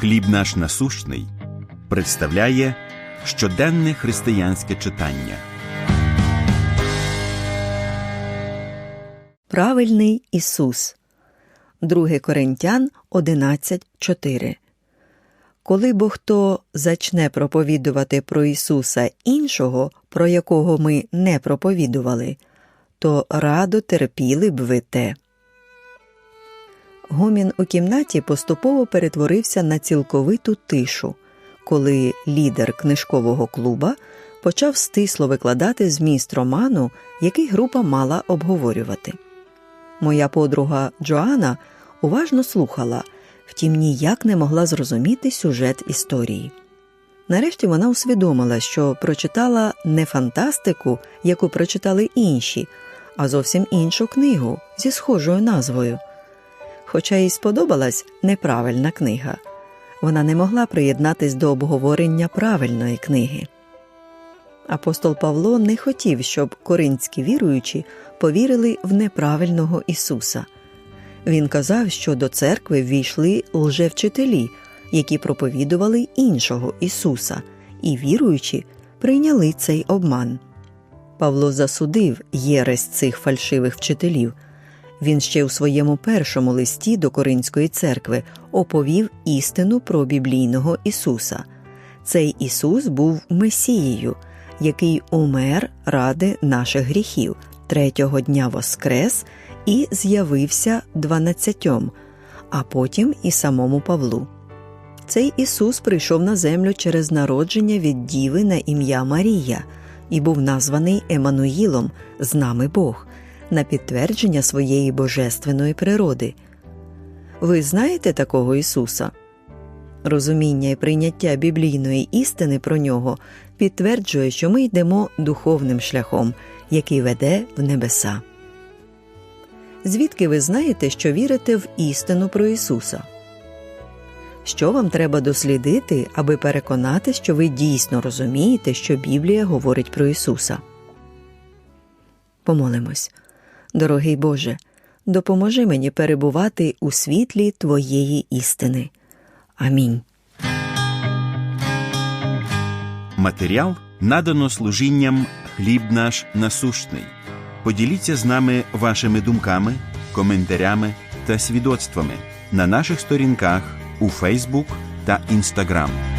Хліб наш насущний представляє щоденне християнське читання. Правильний Ісус. 2 Коринтян 11.4 Коли бо хто зачне проповідувати про Ісуса іншого, про якого ми не проповідували, то радо терпіли б ви те. Гомін у кімнаті поступово перетворився на цілковиту тишу, коли лідер книжкового клуба почав стисло викладати зміст роману, який група мала обговорювати. Моя подруга Джоанна уважно слухала, втім ніяк не могла зрозуміти сюжет історії. Нарешті вона усвідомила, що прочитала не фантастику, яку прочитали інші, а зовсім іншу книгу зі схожою назвою. Хоча їй сподобалась неправильна книга, вона не могла приєднатись до обговорення правильної книги. Апостол Павло не хотів, щоб коринські віруючі повірили в неправильного Ісуса. Він казав, що до церкви ввійшли лжевчителі, які проповідували іншого Ісуса, і віруючі прийняли цей обман. Павло засудив єресь цих фальшивих вчителів. Він ще у своєму першому листі до Коринської церкви оповів істину про біблійного Ісуса. Цей Ісус був Месією, який умер ради наших гріхів, третього дня воскрес і з'явився дванадцятьом, а потім і самому Павлу. Цей Ісус прийшов на землю через народження від Діви на ім'я Марія і був названий Еммануїлом з нами Бог на підтвердження своєї божественної природи. Ви знаєте такого Ісуса? Розуміння і прийняття біблійної істини про нього підтверджує, що ми йдемо духовним шляхом, який веде в небеса. Звідки ви знаєте, що вірите в істину про Ісуса? Що вам треба дослідити, аби переконати, що ви дійсно розумієте, що Біблія говорить про Ісуса? Помолимось. Дорогий Боже, допоможи мені перебувати у світлі Твоєї істини. Амінь. Матеріал надано служінням Хліб наш насущний. Поділіться з нами вашими думками, коментарями та свідоцтвами на наших сторінках у Фейсбук та Інстаграм.